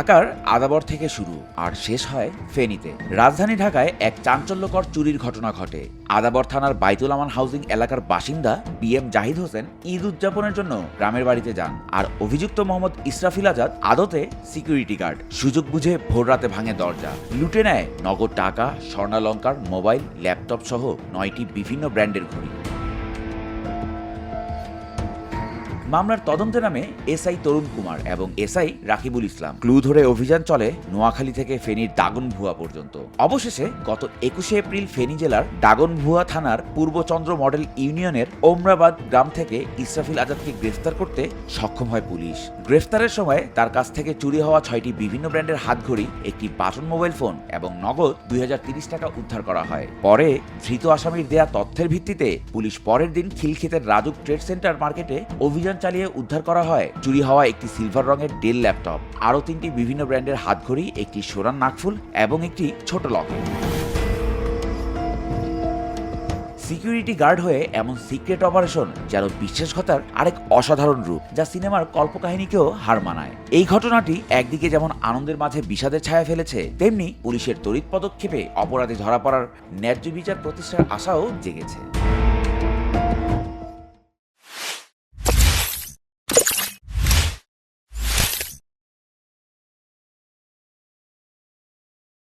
ঢাকার আদাবর থেকে শুরু আর শেষ হয় ফেনীতে। রাজধানী ঢাকায় এক চাঞ্চল্যকর চুরির ঘটনা ঘটে। আদাবর থানার বাইতুল আমান হাউজিং এলাকার বাসিন্দা বি এম জাহিদ হোসেন ঈদ উদযাপনের জন্য গ্রামের বাড়িতে যান আর অভিযুক্ত মোহাম্মদ ইসরাফিল আজাদ আদতে সিকিউরিটি গার্ড। সুযোগ বুঝে ভোর রাতে ভাঙে দরজা। লুটে নেয় নগদ টাকা, স্বর্ণালঙ্কার, মোবাইল, ল্যাপটপ সহ নয়টি বিভিন্ন ব্র্যান্ডের ঘড়ি। মামলার তদন্তে নামে এসআই তরুণ কুমার এবং এসআই রাকিবুল ইসলাম। ক্লু ধরে অভিযান চলে নোয়াখালী থেকে ফেনীর দাগনভুয়া পর্যন্ত। অবশেষে গত একুশে এপ্রিল ফেনী জেলার দাগনভুয়া থানার পূর্বচন্দ্র মডেল ইউনিয়নের ওমরাবাদ গ্রাম থেকে ইসরাফিল আজাদকে গ্রেফতার করতে সক্ষম হয় পুলিশ। গ্রেফতারের সময় তার কাছ থেকে চুরি হওয়া ছয়টি বিভিন্ন ব্র্যান্ডের হাতঘড়ি, একটি বাটন মোবাইল ফোন এবং নগদ দুই টাকা উদ্ধার করা হয়। পরে ধৃত আসামির দেয়া তথ্যের ভিত্তিতে পুলিশ পরের দিন খিলক্ষেতের রাজুক ট্রেড সেন্টার মার্কেটে অভিযান চালিয়ে উদ্ধার করা হয়। চুরি হওয়া একটি সিলভার রঙের ডেল ল্যাপটপ, আরও তিনটি বিভিন্ন ব্র্যান্ডের হাতঘড়ি, একটি সোনার নাকফুল এবং একটি ছোট লকেট। সিকিউরিটি গার্ড হয়ে এমন সিক্রেট অপারেশন যেন বিশ্বাসঘাতার আরেক অসাধারণ রূপ যা সিনেমার কল্পকাহিনীকেও হার মানায়। এই ঘটনাটি একদিকে যেমন আনন্দের মাঝে বিষাদের ছায়া ফেলেছে, তেমনি পুলিশের তড়িৎ পদক্ষেপে অপরাধী ধরা পড়ার ন্যায্য বিচার প্রতিষ্ঠার আশাও জেগেছে।